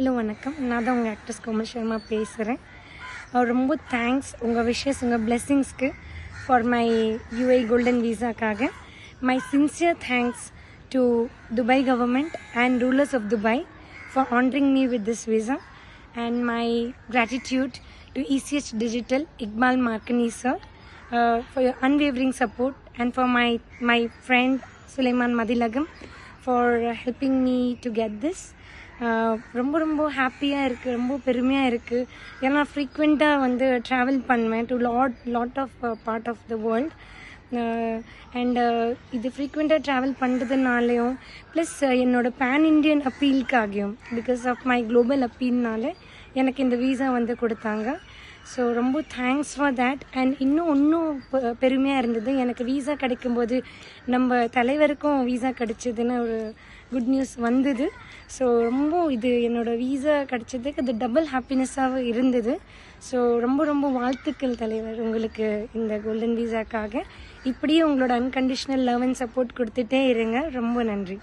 வணக்கம் நான் தான் உங்கள் ஆக்ட்ரஸ் கோமல் சர்மா பேசுகிறேன் ரொம்ப தேங்க்ஸ் உங்கள் விஷஸ் உங்கள் பிளெஸ்ஸிங்ஸ்க்கு for my UI golden வீசாக்காக my sincere thanks to Dubai government and rulers of Dubai for honouring me with this visa and my gratitude to ECH Digital, Iqbal Markani sir, uh, for your unwavering support and for my, my friend Suleiman Madilagam for helping me to get this. ரொம்ப ரொம்ப ஹாப்பியாக இருக்குது ரொம்ப பெருமையாக இருக்குது ஏன்னா ஃப்ரீக்வெண்ட்டாக வந்து ட்ராவல் பண்ணுவேன் to lot lot of part of the world and இது ஃப்ரீக்வெண்ட்டாக ட்ராவல் பண்ணுறதுனாலையும் ப்ளஸ் என்னோட பேன் இண்டியன் அப்பீலுக்காகியும் பிகாஸ் ஆஃப் மை குளோபல் அப்பீல்னால எனக்கு இந்த வீசா வந்து கொடுத்தாங்க. ஸோ ரொம்ப தேங்க்ஸ் ஃபார் தேட் அண்ட் இன்னும் இன்னும் பெ- பெருமையாக இருந்தது எனக்கு வீசா கிடைக்கும்போது நம்ம தலைவருக்கும் வீசா கிடைச்சதுன்னு ஒரு குட் நியூஸ் வந்தது. ஸோ ரொம்ப இது என்னோடய வீசா கிடைச்சதுக்கு அது டபுள் ஹாப்பினஸ்ஸாக இருந்தது. ஸோ ரொம்ப ரொம்ப வாழ்த்துக்கள் தலைவர் உங்களுக்கு இந்த கோல்டன் வீசாக்காக இப்படியே உங்களோட அன்கண்டிஷனல் லவ் அண்ட் சப்போர்ட் கொடுத்துட்டே இருங்க. ரொம்ப நன்றி.